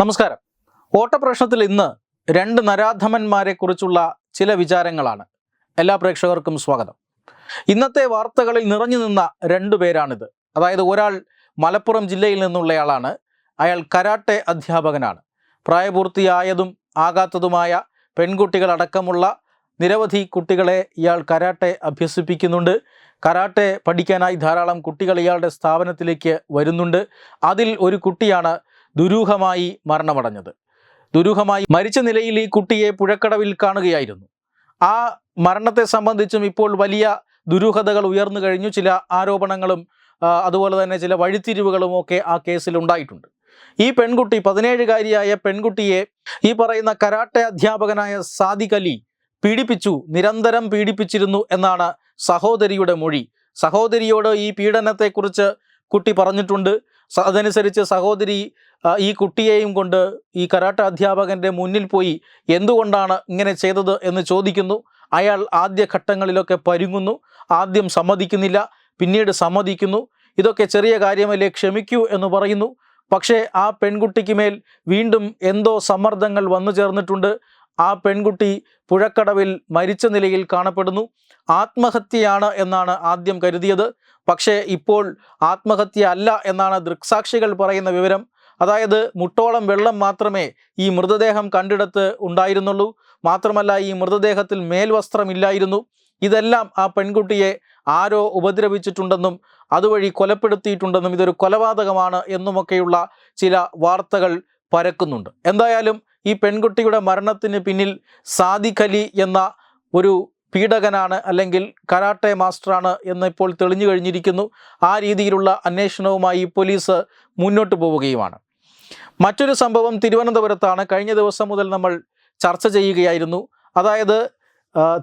നമസ്കാരം. ഓട്ടപ്രശ്നത്തിൽ ഇന്ന് രണ്ട് നരാധമന്മാരെ കുറിച്ചുള്ള ചില വിചാരങ്ങളാണ്. എല്ലാ പ്രേക്ഷകർക്കും സ്വാഗതം. ഇന്നത്തെ വാർത്തകളിൽ നിറഞ്ഞു നിന്ന രണ്ടു പേരാണിത്. അതായത് ഒരാൾ മലപ്പുറം ജില്ലയിൽ നിന്നുള്ളയാളാണ്. അയാൾ കരാട്ടെ അധ്യാപകനാണ്. പ്രായപൂർത്തിയായതും ആകാത്തതുമായ പെൺകുട്ടികളടക്കമുള്ള നിരവധി കുട്ടികളെ ഇയാൾ കരാട്ടെ അഭ്യസിപ്പിക്കുന്നുണ്ട്. കരാട്ടെ പഠിക്കാനായി ധാരാളം കുട്ടികൾ ഇയാളുടെ സ്ഥാപനത്തിലേക്ക് വരുന്നുണ്ട്. അതിൽ ഒരു കുട്ടിയാണ് ദുരൂഹമായി മരണമടഞ്ഞത്. ദുരൂഹമായി മരിച്ച നിലയിൽ ഈ കുട്ടിയെ പുഴക്കടവിൽ കാണുകയായിരുന്നു. ആ മരണത്തെ സംബന്ധിച്ചും ഇപ്പോൾ വലിയ ദുരൂഹതകൾ ഉയർന്നു കഴിഞ്ഞു. ചില ആരോപണങ്ങളും അതുപോലെ തന്നെ ചില വഴിത്തിരിവുകളും ഒക്കെ ആ കേസിൽ ഉണ്ടായിട്ടുണ്ട്. ഈ പെൺകുട്ടി പതിനേഴുകാരിയായ പെൺകുട്ടിയെ ഈ പറയുന്ന കരാട്ടെ അധ്യാപകനായ സാദിഖ് അലി പീഡിപ്പിച്ചു നിരന്തരം പീഡിപ്പിച്ചിരുന്നു എന്നാണ് സഹോദരിയുടെ മൊഴി. സഹോദരിയോട് ഈ പീഡനത്തെക്കുറിച്ച് കുട്ടി പറഞ്ഞിട്ടുണ്ട്. അതനുസരിച്ച് സഹോദരി ഈ കുട്ടിയെയും കൊണ്ട് ഈ കരാട്ട അധ്യാപകന്റെ മുന്നിൽ പോയി എന്തുകൊണ്ടാണ് ഇങ്ങനെ ചെയ്തത് എന്ന് ചോദിക്കുന്നു. അയാൾ ആദ്യ ഘട്ടങ്ങളിലൊക്കെ പരുങ്ങുന്നു ആദ്യം സമ്മതിക്കുന്നില്ല പിന്നീട് സമ്മതിക്കുന്നു. ഇതൊക്കെ ചെറിയ കാര്യമല്ലേ ക്ഷമിക്കൂ എന്ന് പറയുന്നു. പക്ഷേ ആ പെൺകുട്ടിക്ക് മേൽ വീണ്ടും എന്തോ സമ്മർദ്ദങ്ങൾ വന്നു ചേർന്നിട്ടുണ്ട് ആ പെൺകുട്ടി പുഴക്കടവിൽ മരിച്ച നിലയിൽ കാണപ്പെടുന്നു. ആത്മഹത്യയാണ് എന്നാണ് ആദ്യം കരുതിയത്. പക്ഷേ ഇപ്പോൾ ആത്മഹത്യ അല്ല എന്നാണ് ദൃക്സാക്ഷികൾ പറയുന്ന വിവരം. അതായത് മുട്ടോളം വെള്ളം മാത്രമേ ഈ മൃതദേഹം കണ്ടിടത്ത് ഉണ്ടായിരുന്നുള്ളൂ. മാത്രമല്ല ഈ മൃതദേഹത്തിൽ മേൽവസ്ത്രമില്ലായിരുന്നു. ഇതെല്ലാം ആ പെൺകുട്ടിയെ ആരോ ഉപദ്രവിച്ചിട്ടുണ്ടെന്നും അതുവഴി കൊലപ്പെടുത്തിയിട്ടുണ്ടെന്നും ഇതൊരു കൊലപാതകമാണ് എന്നുമൊക്കെയുള്ള ചില വാർത്തകൾ പരക്കുന്നുണ്ട്. എന്തായാലും ഈ പെൺകുട്ടിയുടെ മരണത്തിന് പിന്നിൽ സാദിഖലി എന്ന ഒരു പീഡകനാണ് അല്ലെങ്കിൽ കരാട്ടെ മാസ്റ്ററാണ് എന്ന് ഇപ്പോൾ തെളിഞ്ഞു കഴിഞ്ഞിരിക്കുന്നു. ആ രീതിയിലുള്ള അന്വേഷണവുമായി പോലീസ് മുന്നോട്ട് പോവുകയുമാണ്. മറ്റൊരു സംഭവം തിരുവനന്തപുരത്താണ്. കഴിഞ്ഞ ദിവസം മുതൽ നമ്മൾ ചർച്ച ചെയ്യുകയായിരുന്നു. അതായത്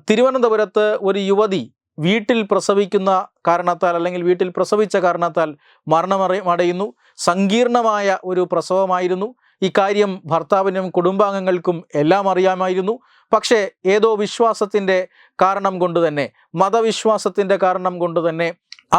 തിരുവനന്തപുരത്ത് ഒരു യുവതി വീട്ടിൽ പ്രസവിക്കുന്ന കാരണത്താൽ അല്ലെങ്കിൽ വീട്ടിൽ പ്രസവിച്ച കാരണത്താൽ മരണമറി അടയുന്നു സങ്കീർണമായ ഒരു പ്രസവമായിരുന്നു. ഇക്കാര്യം ഭർത്താവിനും കുടുംബാംഗങ്ങൾക്കും എല്ലാം അറിയാമായിരുന്നു. പക്ഷേ ഏതോ വിശ്വാസത്തിന്റെ കാരണം കൊണ്ട് തന്നെ മതവിശ്വാസത്തിന്റെ കാരണം കൊണ്ട് തന്നെ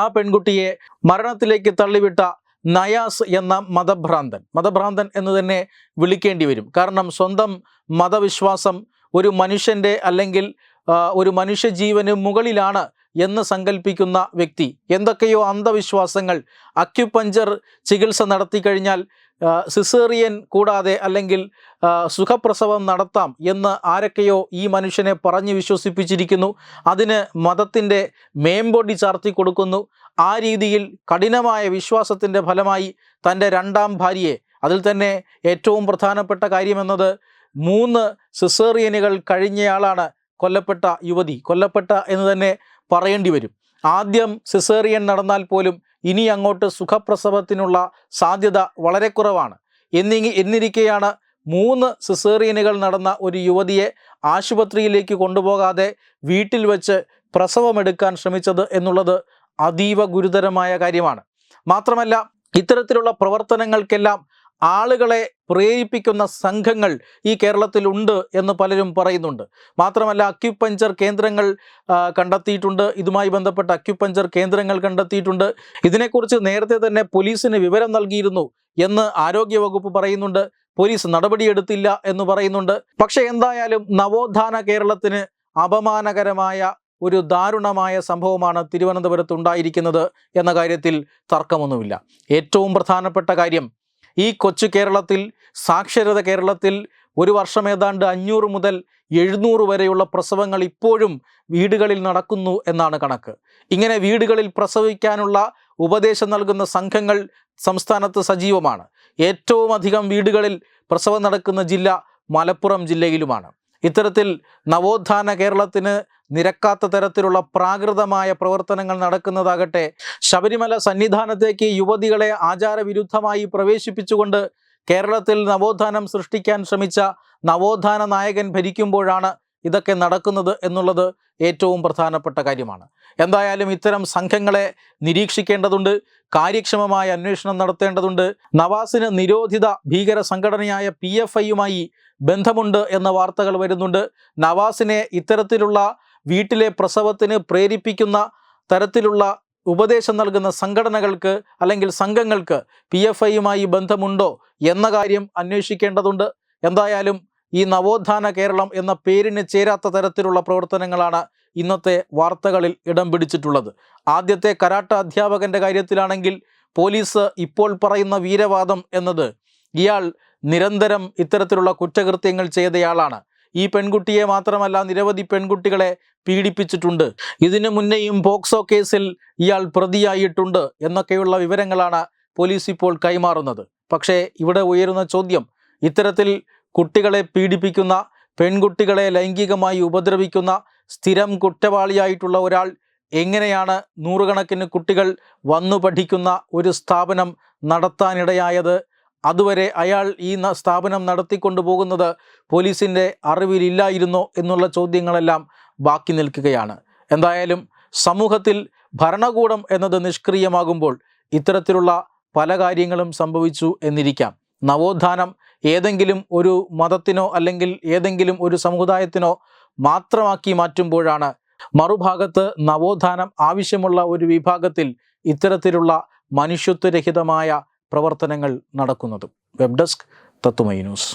ആ പെൺകുട്ടിയെ മരണത്തിലേക്ക് തള്ളിവിട്ട നയാസ് എന്ന മതഭ്രാന്തൻ മതഭ്രാന്തൻ എന്ന് തന്നെ വിളിക്കേണ്ടി വരും. കാരണം സ്വന്തം മതവിശ്വാസം ഒരു മനുഷ്യന്റെ അല്ലെങ്കിൽ ഒരു മനുഷ്യജീവന് മുകളിലാണ് എന്ന് സങ്കല്പിക്കുന്ന വ്യക്തി. എന്തൊക്കെയോ അന്ധവിശ്വാസങ്ങൾ അക്യുപഞ്ചർ ചികിത്സ നടത്തി കഴിഞ്ഞാൽ സിസേറിയൻ കൂടാതെ അല്ലെങ്കിൽ സുഖപ്രസവം നടത്താം എന്ന് ആരൊക്കെയോ ഈ മനുഷ്യനെ പറഞ്ഞ് വിശ്വസിപ്പിച്ചിരിക്കുന്നു. അതിന് മതത്തിന്റെ മേമ്പൊടി ചാർത്തി കൊടുക്കുന്നു. ആ രീതിയിൽ കഠിനമായ വിശ്വാസത്തിന്റെ ഫലമായി തന്റെ രണ്ടാം ഭാര്യയെ അതിൽ തന്നെ ഏറ്റവും പ്രധാനപ്പെട്ട കാര്യമെന്നത് മൂന്ന് സിസേറിയനുകൾ കഴിഞ്ഞയാളാണ് കൊല്ലപ്പെട്ട യുവതി കൊല്ലപ്പെട്ട എന്ന് തന്നെ പറയേണ്ടി വരും. ആദ്യം സിസേറിയൻ നടന്നാൽ പോലും ഇനി അങ്ങോട്ട് സുഖപ്രസവത്തിനുള്ള സാധ്യത വളരെ കുറവാണ്. എന്നിങ്ങി എന്നിരിക്കെയാണ് മൂന്ന് സിസേറിയനുകൾ നടന്ന ഒരു യുവതിയെ ആശുപത്രിയിലേക്ക് കൊണ്ടുപോകാതെ വീട്ടിൽ വെച്ച് പ്രസവമെടുക്കാൻ ശ്രമിച്ചത് എന്നുള്ളത് അതീവ ഗുരുതരമായ കാര്യമാണ്. മാത്രമല്ല ഇത്തരത്തിലുള്ള പ്രവർത്തനങ്ങൾക്കെല്ലാം ആളുകളെ പ്രേരിപ്പിക്കുന്ന സംഘങ്ങൾ ഈ കേരളത്തിലുണ്ട് എന്ന് പലരും പറയുന്നുണ്ട്. മാത്രമല്ല അക്യുപഞ്ചർ കേന്ദ്രങ്ങൾ കണ്ടെത്തിയിട്ടുണ്ട്. ഇതുമായി ബന്ധപ്പെട്ട അക്യുപഞ്ചർ കേന്ദ്രങ്ങൾ കണ്ടെത്തിയിട്ടുണ്ട്. ഇതിനെക്കുറിച്ച് നേരത്തെ തന്നെ പോലീസിന് വിവരം നൽകിയിരുന്നു എന്ന് ആരോഗ്യവകുപ്പ് പറയുന്നുണ്ട്. പോലീസ് നടപടിയെടുത്തില്ല എന്ന് പറയുന്നുണ്ട്. പക്ഷേ എന്തായാലും നവോത്ഥാന കേരളത്തിന് അപമാനകരമായ ഒരു ദാരുണമായ സംഭവമാണ് തിരുവനന്തപുരത്ത് ഉണ്ടായിരിക്കുന്നത് എന്ന കാര്യത്തിൽ തർക്കമൊന്നുമില്ല. ഏറ്റവും പ്രധാനപ്പെട്ട കാര്യം ഈ കൊച്ചു കേരളത്തിൽ സാക്ഷരത കേരളത്തിൽ ഒരു വർഷം ഏതാണ്ട് അഞ്ഞൂറ് മുതൽ എഴുന്നൂറ് വരെയുള്ള പ്രസവങ്ങൾ ഇപ്പോഴും വീടുകളിൽ നടക്കുന്നു എന്നാണ് കണക്ക്. ഇങ്ങനെ വീടുകളിൽ പ്രസവിക്കാനുള്ള ഉപദേശം നൽകുന്ന സംഘങ്ങൾ സംസ്ഥാനത്ത് സജീവമാണ്. ഏറ്റവും അധികം വീടുകളിൽ പ്രസവം നടക്കുന്ന ജില്ല മലപ്പുറം ജില്ലയിലുമാണ്. ഇത്തരത്തിൽ നവോത്ഥാന കേരളത്തിന് നിരക്കാത്ത തരത്തിലുള്ള പ്രാകൃതമായ പ്രവർത്തനങ്ങൾ നടക്കുന്നതാകട്ടെ ശബരിമല സന്നിധാനത്തേക്ക് യുവതികളെ ആചാരവിരുദ്ധമായി പ്രവേശിപ്പിച്ചുകൊണ്ട് കേരളത്തിൽ നവോത്ഥാനം സൃഷ്ടിക്കാൻ ശ്രമിച്ച നവോത്ഥാന നായകൻ ഭരിക്കുമ്പോഴാണ് ഇതൊക്കെ നടക്കുന്നത് എന്നുള്ളത് ഏറ്റവും പ്രധാനപ്പെട്ട കാര്യമാണ്. എന്തായാലും ഇത്തരം സംഘങ്ങളെ നിരീക്ഷിക്കേണ്ടതുണ്ട് കാര്യക്ഷമമായ അന്വേഷണം നടത്തേണ്ടതുണ്ട്. നവാസിന് നിരോധിത ഭീകര സംഘടനയായ പി എഫ് ഐയുമായി ബന്ധമുണ്ട് എന്ന വാർത്തകൾ വരുന്നുണ്ട്. നവാസിനെ ഇത്തരത്തിലുള്ള വീട്ടിലെ പ്രസവത്തിന് പ്രേരിപ്പിക്കുന്ന തരത്തിലുള്ള ഉപദേശം നൽകുന്ന സംഘടനകൾക്ക് അല്ലെങ്കിൽ സംഘങ്ങൾക്ക് പി എഫ് ഐയുമായി ബന്ധമുണ്ടോ എന്ന കാര്യം അന്വേഷിക്കേണ്ടതുണ്ട്. എന്തായാലും ഈ നവോത്ഥാന കേരളം എന്ന പേരിന് ചേരാത്ത തരത്തിലുള്ള പ്രവർത്തനങ്ങളാണ് ഇന്നത്തെ വാർത്തകളിൽ ഇടം പിടിച്ചിട്ടുള്ളത്. ആദ്യത്തെ കരാട്ട അധ്യാപകന്റെ കാര്യത്തിലാണെങ്കിൽ പോലീസ് ഇപ്പോൾ പറയുന്ന വീരവാദം എന്നത് ഇയാൾ നിരന്തരം ഇത്തരത്തിലുള്ള കുറ്റകൃത്യങ്ങൾ ചെയ്തയാളാണ്. ഈ പെൺകുട്ടിയെ മാത്രമല്ല നിരവധി പെൺകുട്ടികളെ പീഡിപ്പിച്ചിട്ടുണ്ട്. ഇതിനു മുന്നേയും പോക്സോ കേസിൽ ഇയാൾ പ്രതിയായിട്ടുണ്ട് എന്നൊക്കെയുള്ള വിവരങ്ങളാണ് പോലീസ് ഇപ്പോൾ കൈമാറുന്നത്. പക്ഷേ ഇവിടെ ഉയരുന്ന ചോദ്യം ഇത്തരത്തിൽ കുട്ടികളെ പീഡിപ്പിക്കുന്ന പെൺകുട്ടികളെ ലൈംഗികമായി ഉപദ്രവിക്കുന്ന സ്ഥിരം കുറ്റവാളിയായിട്ടുള്ള ഒരാൾ എങ്ങനെയാണ് നൂറുകണക്കിന് കുട്ടികൾ വന്നു പഠിക്കുന്ന ഒരു സ്ഥാപനം നടത്താനിടയായത്? അതുവരെ അയാൾ ഈ സ്ഥാപനം നടത്തിക്കൊണ്ടു പോകുന്നത് പോലീസിന്റെ അറിവിലില്ലായിരുന്നോ എന്നുള്ള ചോദ്യങ്ങളെല്ലാം ബാക്കി നിൽക്കുകയാണ്. എന്തായാലും സമൂഹത്തിൽ ഭരണകൂടം എന്നത് നിഷ്ക്രിയമാകുമ്പോൾ ഇത്തരത്തിലുള്ള പല കാര്യങ്ങളും സംഭവിച്ചു എന്നിരിക്കാം. നവോത്ഥാനം ഏതെങ്കിലും ഒരു മതത്തിനോ അല്ലെങ്കിൽ ഏതെങ്കിലും ഒരു സമുദായത്തിനോ മാത്രമാക്കി മാറ്റുമ്പോഴാണ് മറുഭാഗത്ത് നവോത്ഥാനം ആവശ്യമുള്ള ഒരു വിഭാഗത്തിൽ ഇത്തരത്തിലുള്ള മനുഷ്യത്വരഹിതമായ പ്രവർത്തനങ്ങൾ നടക്കുന്നത്. വെബ് ഡെസ്ക് തത്തുമൈ ന്യൂസ്